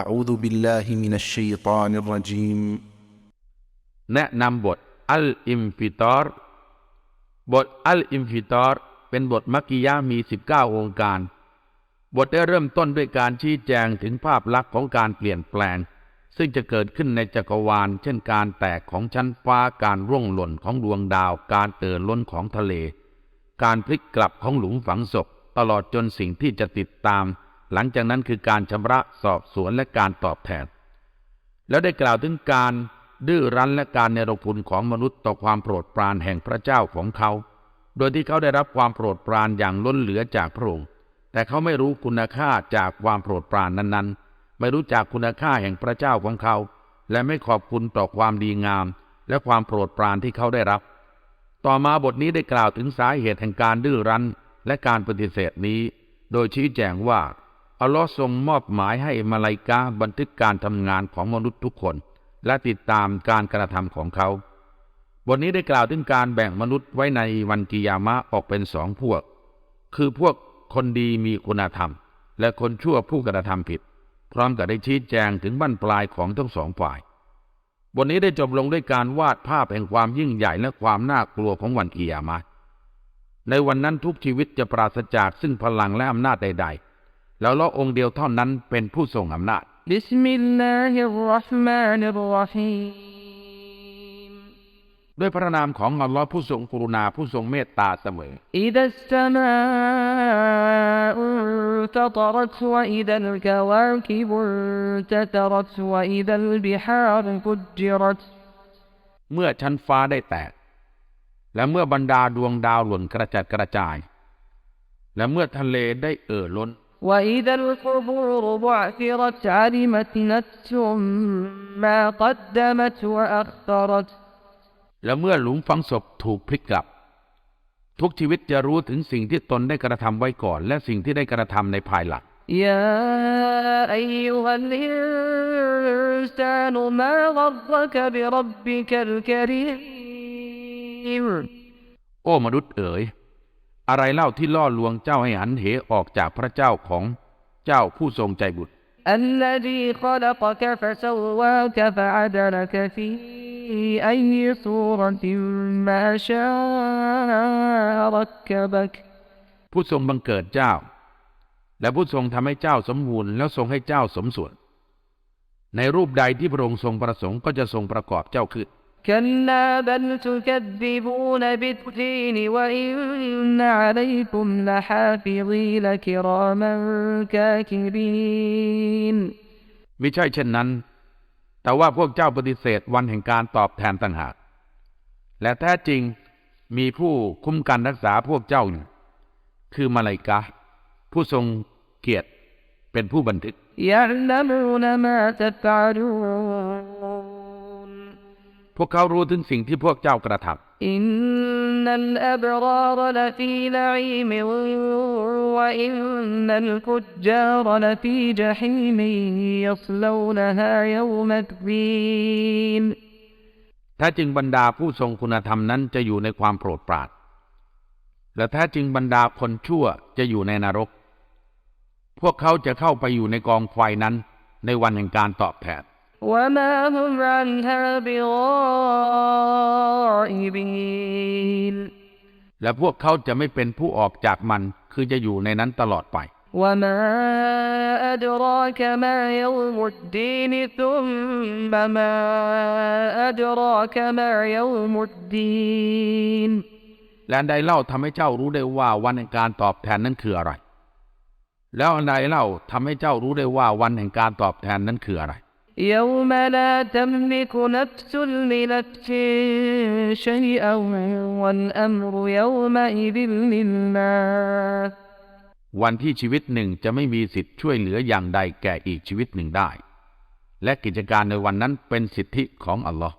أعوذ بالله من الشيطان الرجيم แนะนำบทอัลอิมฟิตอรบทอัลอิมฟิตอรเป็นบทมักกิยะห์มี 19 องค์การ บทได้เริ่มต้นด้วยการชี้แจงถึงภาพลักษณ์ของการเปลี่ยนแปลง ซึ่งจะเกิดขึ้นในจักรวาล เช่นการแตกของชั้นฟ้าการร่วงหล่นของดวงดาว การเอ่อล้นของทะเล การพลิกกลับของหลุมฝังศพ ตลอดจนสิ่งที่จะติดตาม หลังจากนั้นคือการชำระสอบสวนและการตอบแทน แล้วได้กล่าวถึงการดื้อรั้นและการเนรคุณของมนุษย์ต่อความโปรดปรานแห่งพระเจ้าของเขา โดยที่เขาได้รับความโปรดปรานอย่างล้นเหลือจากพระองค์ แต่เขาไม่รู้คุณค่าจากความโปรดปรานนั้นๆ ไม่รู้จักคุณค่าแห่งพระเจ้าของเขา และไม่ขอบคุณต่อความดีงาม และความโปรดปรานที่เขาได้รับ ต่อมาบทนี้ได้กล่าวถึงสาเหตุแห่งการดื้อรั้นและการปฏิเสธนี้ โดยชี้แจงว่า อัลลอฮ์ทรงมอบหมายให้มาลาอิกาบันทึกการทำงานของมนุษย์ทุกคน และติดตามการกระทำของเขาบทนี้ได้กล่าวถึงการแบ่งมนุษย์ไว้ในวันกิยามะออกเป็นสองพวก คือพวกคนดีมีคุณธรรม และคนชั่วผู้กระทำผิด พร้อมกับได้ชี้แจงถึงบั้นปลายของทั้งสองฝ่ายบทนี้ได้จบลงด้วยการวาดภาพแห่งความยิ่งใหญ่และความน่ากลัวของวันกิยามะในวันนั้นทุกชีวิตจะปราศจากซึ่งพลังและอำนาจใด ๆ แล้วละองค์เดียวเท่านั้นเป็นผู้ทรงอำนาจบิสมิลลาฮิรรห์มานิรรฮีมด้วยพระนามของอัลลอฮ์ผู้ทรงกรุณาผู้ทรงเมตตาเสมออิดัสสมาอตตรัตวะอิดัลกวาคิบตตรัตวะอิดัลบิฮารุกุจิรัตเมื่อชั้นฟ้าได้แตก และเมื่อบรรดาดวงดาวหล่นกระจัดกระจาย และเมื่อทะเลได้เอ่อล้น وإذا القبور بعثرت علمت نفس ما قدمت وأخرت และเมื่อหลุมฝังศพถูกพลิกกลับ ทุกชีวิตจะรู้ถึงสิ่งที่ตนได้กระทำไว้ก่อน และสิ่งที่ได้กระทำในภายหลัง يا أيها الإنسان ما غرك بربك الكريم โอ้มนุษย์เอ๋ย อะไรเล่าที่ล่อลวงเจ้าให้หันเหออกจากพระเจ้าของเจ้าผู้ทรงใจบุตร الذي خلقك فسواك فعدلك في أي صورة ما شاء ركبك ผู้ทรงบังเกิดเจ้า และผู้ทรงทำให้เจ้าสมบูรณ์แล้วทรงให้เจ้าสมส่วน ในรูปใดที่พระองค์ทรงประสงค์ก็จะทรงประกอบเจ้าขึ้น كلا بل تكذبون بالدين وإن عليكم لحافظين كراما كاتبين ไม่ใช่เช่นนั้น แต่ว่าพวกเจ้าปฏิเสธวันแห่งการตอบแทนต่างหาก และแท้จริงมีผู้คุ้มกันรักษาพวกเจ้าอยู่คือมาลายกาผู้ทรงเกียรติเป็นผู้บันทึก يعلمون ما تفعلون พวกเขารู้ถึงสิ่งที่พวกเจ้ากระทำอินนัลอับรารลฟีลอีมวอินนัลฟุจารลฟีจฮิมยัสลวนฮายอมตีนแท้จริงบรรดาผู้ทรงคุณธรรมนั้นจะอยู่ในความโปรดปรานและแท้จริงบรรดาคนชั่วจะอยู่ในนรก พวกเขาจะเข้าไปอยู่ในกองไฟนั้นในวันแห่งการตอบแทน وما هم عنها بغائبين และพวกเขาจะไม่เป็นผู้ออกจากมัน คือจะอยู่ในนั้นตลอดไป وما أدراك ما يوم الدين ثم ما أدراك ما يوم الدين และอันใดเล่าทำให้เจ้ารู้ได้ว่าวันแห่งการตอบแทนนั้นคืออะไร แล้วอันใดเล่าทำให้เจ้ารู้ได้ว่าวันแห่งการตอบแทนนั้นคืออะไร يوم لا تملك نفس لنفس شيئا والأمر يومئذ لله วันที่ชีวิตหนึ่งจะไม่มีสิทธิ์ช่วยเหลืออย่างใดแก่อีกชีวิตหนึ่งได้ และกิจการในวันนั้นเป็นสิทธิของอัลลอฮ์